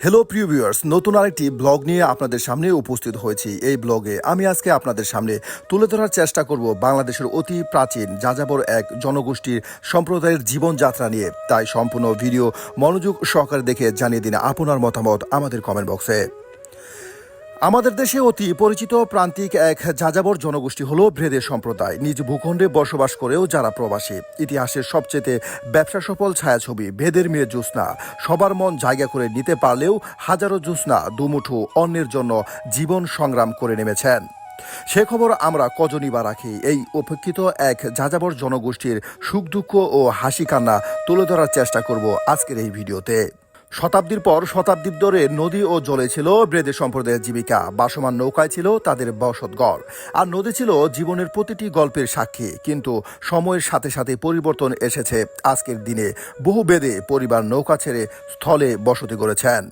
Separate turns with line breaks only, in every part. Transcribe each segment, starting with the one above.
Hello প্রিয় viewers নতুন আরেকটি ব্লগ নিয়ে আপনাদের সামনে উপস্থিত হয়েছি। এই ব্লগে আমি আজকে আপনাদের সামনে তুলে ধরার চেষ্টা করব বাংলাদেশের অতি প্রাচীন যাযাবর এক জনগোষ্ঠীর সম্প্রদায়ের জীবনযাত্রা নিয়ে। তাই সম্পূর্ণ ভিডিও মনোযোগ সহকারে দেখে জানিয়ে দিন আপনার মতামত আমাদের কমেন্ট বক্সে আমাদের দেশে অতি পরিচিত প্রান্তিক এক যাযাবর জনগোষ্ঠী হলো ভ্রেদের সম্প্রদায়। নিজ ভূখণ্ডে বসবাস করেও যারা প্রবাসী। ইতিহাসের সবচেয়ে ব্যবসা সফল ছায়াছবি ভেদের মেয়ে জ্যোৎস্না। সবার মন জায়গা করে নিতে পারলেও হাজারো জ্যোৎস্না দুমুঠো অন্যের জন্য জীবন সংগ্রাম করে নেমেছেন। সে খবর আমরা কজনই বা রাখি। এই উপেক্ষিত এক যাযাবর জনগোষ্ঠীর সুখ দুঃখ ও হাসি কান্না তুলে ধরার চেষ্টা করব আজকের এই ভিডিওতে। শতাব্দীর পর শতাব্দীর ধরে নদী ও জলে ছিল ব্রেদের সম্প্রদায়ের জীবিকা। বাসমান নৌকায় ছিল তাদের বসতগড় আর নদী ছিল জীবনের প্রতিটি গল্পের সাক্ষী। কিন্তু সময়ের সাথে সাথে পরিবর্তন এসেছে। আজকের দিনে বহু বেদে পরিবার নৌকা ছেড়ে স্থলে বসতি করেছেন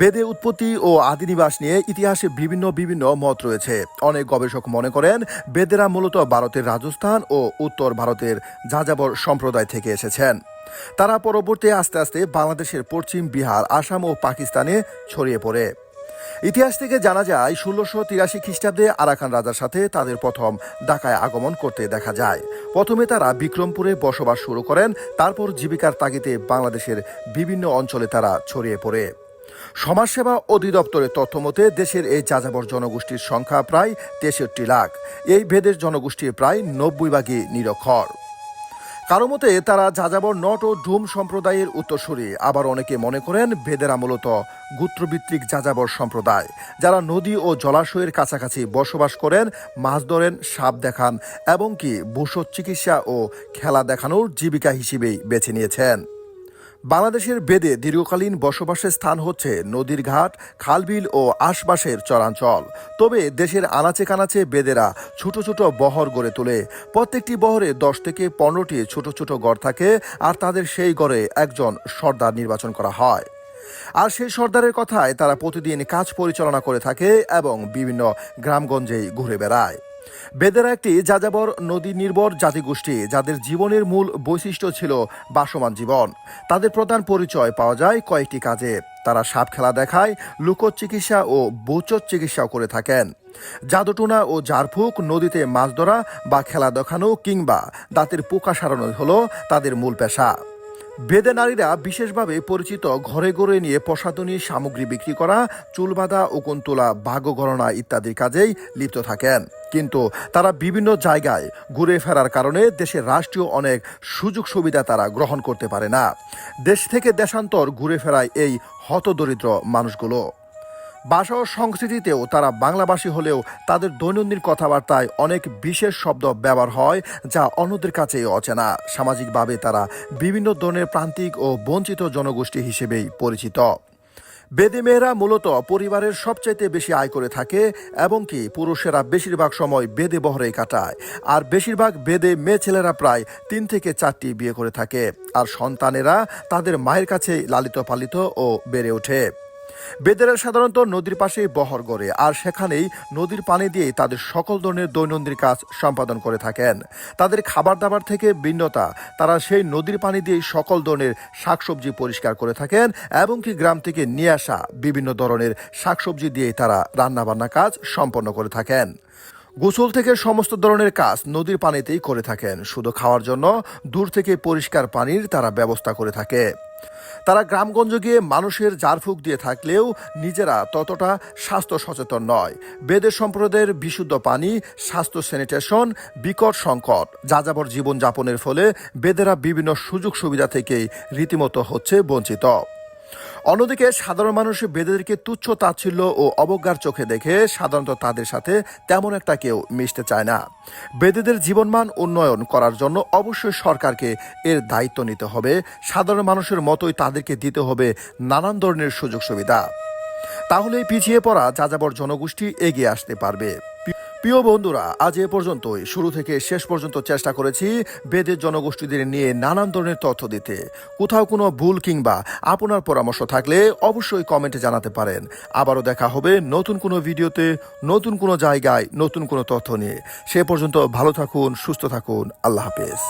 বেদে উৎপত্তি ও আদিনিবাস নিয়ে ইতিহাসে বিভিন্ন বিভিন্ন মত রয়েছে। অনেক গবেষক মনে করেন, বেদেরা মূলত ভারতের রাজস্থান ও উত্তর ভারতের যাযাবর সম্প্রদায় থেকে এসেছেন। তারা পরবর্তী আস্তে আস্তে বাংলাদেশের পশ্চিম বিহার, আসাম ও পাকিস্তানে ছড়িয়ে পড়ে। ইতিহাস থেকে জানা যায়, ষোলোশো তিরাশি খ্রিস্টাব্দে আরাকান রাজার সাথে তাদের প্রথম ঢাকায় আগমন করতে দেখা যায়। প্রথমে তারা বিক্রমপুরে বসবাস শুরু করেন, তারপর জীবিকার তাগিদে বাংলাদেশের বিভিন্ন অঞ্চলে তারা ছড়িয়ে পড়ে। সমাজসেবা অধিদপ্তরের তথ্য মতে, দেশের এই যাযাবর জনগোষ্ঠীর সংখ্যা প্রায় তেষট্টি লাখ। এই ভেদের জনগোষ্ঠীর প্রায় নব্বই ভাগই নিরক্ষর। কারও মতে, তারা যাযাবর নট ও ডুম সম্প্রদায়ের উত্তরসূরি। আবার অনেকে মনে করেন, ভেদেরা মূলত গুত্রভিত্তিক যাযাবর সম্প্রদায়। যারা নদী ও জলাশয়ের কাছাকাছি বসবাস করেন, মাছ ধরেন, সাপ দেখান, এবং কি ভূষৎ চিকিৎসা ও খেলা দেখানোর জীবিকা হিসেবেই বেছে নিয়েছেন। বাংলাদেশের বেদে দীর্ঘকালীন বসবাসের স্থান হচ্ছে নদীর ঘাট, খালবিল ও আশপাশের চরাঞ্চল। তবে দেশের আনাচে কানাচে বেদেরা ছোট ছোট বহর গড়ে তোলে। প্রত্যেকটি বহরে দশ থেকে পনেরোটি ছোট ছোট গড় থাকে আর তাদের সেই গড়ে একজন সর্দার নির্বাচন করা হয়। আর সেই সর্দারের কথায় তারা প্রতিদিন কাজ পরিচালনা করে থাকে এবং বিভিন্ন গ্রামগঞ্জেই ঘুরে বেড়ায়। বেদেরা একটি যাযাবর নদী নির্ভর জাতিগোষ্ঠী, যাদের জীবনের মূল বৈশিষ্ট্য ছিল বাসমান জীবন। তাদের প্রধান পরিচয় পাওয়া যায় কয়েকটি কাজে। তারা সাপ খেলা দেখায় লুকোচ চিকিৎসা ও বোচর চিকিৎসাও করে থাকেন। জাদুটোনা ও জারফুক নদীতে মাছ ধরা বা খেলা দেখানো কিংবা দাঁতের পোকা সারানো হলো তাদের মূল পেশা। বেদে নারীরা বিশেষভাবে পরিচিত ঘরে ঘরে নিয়ে প্রসাধনী সামগ্রী বিক্রি করা চুল বাঁধা উকুন তোলা বাঘ গণনা ইত্যাদির কাজেই লিপ্ত থাকেন। কিন্তু তারা বিভিন্ন জায়গায় ঘুরে ফেরার কারণে দেশের রাষ্ট্রীয় অনেক সুযোগ সুবিধা তারা গ্রহণ করতে পারে না। দেশ থেকে দেশান্তর ঘুরে ফেরায় এই হতদরিদ্র মানুষগুলো। ভাষা ও সংস্কৃতিতেও তারা বাংলাভাষী হলেও তাদের দৈনন্দিন কথাবার্তায় অনেক বিশেষ শব্দ ব্যবহার হয়, যা অন্যদের কাছেই অচেনা। সামাজিকভাবে তারা বিভিন্ন ধরনের প্রান্তিক ও বঞ্চিত জনগোষ্ঠী হিসেবেই পরিচিত। বেদে মেয়েরা মূলত পরিবারের সবচাইতে বেশি আয় করে থাকে, এবং কি পুরুষেরা বেশিরভাগ সময় বেদে বহরে কাটায়। আর বেশিরভাগ বেদে মেয়ে ছেলেরা প্রায় তিন থেকে চারটি বিয়ে করে থাকে। আর সন্তানেরা তাদের মায়ের কাছে লালিত পালিত ও বেড়ে ওঠে। বেদেরা সাধারণত নদীর পাশে বহর গড়ে, আর সেখানেই নদীর পানি দিয়ে তাদের সকল ধরনের দৈনন্দিন কাজ সম্পাদন করে থাকেন। তাদের খাবার দাবার থেকে ভিন্নতা, তারা সেই নদীর পানি দিয়ে সকল ধরনের শাকসবজি পরিষ্কার করে থাকেন, এবং কি গ্রাম থেকে নিয়ে আসা বিভিন্ন ধরনের শাকসবজি দিয়ে তারা রান্নাবান্না কাজ সম্পন্ন করে থাকেন। গোসল থেকে সমস্ত ধরনের কাজ নদীর পানিতেই করে থাকেন। শুধু খাওয়ার জন্য দূর থেকে পরিষ্কার পানির তারা ব্যবস্থা করে থাকে। তারা গ্রামগঞ্জ গিয়ে মানুষের জারফুক দিয়ে থাকলেও নিজেরা ততটা স্বাস্থ্য সচেতন নয়। বেদের সম্প্রদায়ের বিশুদ্ধ পানি, স্বাস্থ্য স্যানিটেশন, বিকট সংকট, যাযাবর জীবনযাপনের ফলে বেদেরা বিভিন্ন সুযোগ সুবিধা থেকেই রীতিমতো হচ্ছে বঞ্চিত। অন্যদিকে সাধারণ মানুষ বেদেরকে তুচ্ছ তাচ্ছিল্য ও অবজ্ঞার চোখে দেখে সাধারণত তাদের সাথে তেমন একটা কেউ মিশতে চায় না। বেদেদের জীবনমান উন্নয়ন করার জন্য অবশ্যই সরকারকে এর দায়িত্ব নিতে হবে। সাধারণ মানুষের মতোই তাদেরকে দিতে হবে নানান ধরনের সুযোগ সুবিধা। তাহলে পিছিয়ে পড়া যাযাবর জনগোষ্ঠী এগিয়ে আসতে পারবে। প্রিয় বন্ধুরা, আজ এ পর্যন্তই। শুরু থেকে শেষ পর্যন্ত চেষ্টা করেছি বেদের জনগোষ্ঠীদের নিয়ে নানান ধরনের তথ্য দিতে। কোথাও কোনো ভুল কিংবা আপনার পরামর্শ থাকলে অবশ্যই কমেন্টে জানাতে পারেন। আবারও দেখা হবে নতুন কোনো ভিডিওতে, নতুন কোনো জায়গায়, নতুন কোনো তথ্য নিয়ে। সে পর্যন্ত ভালো থাকুন, সুস্থ থাকুন। আল্লাহ হাফেজ।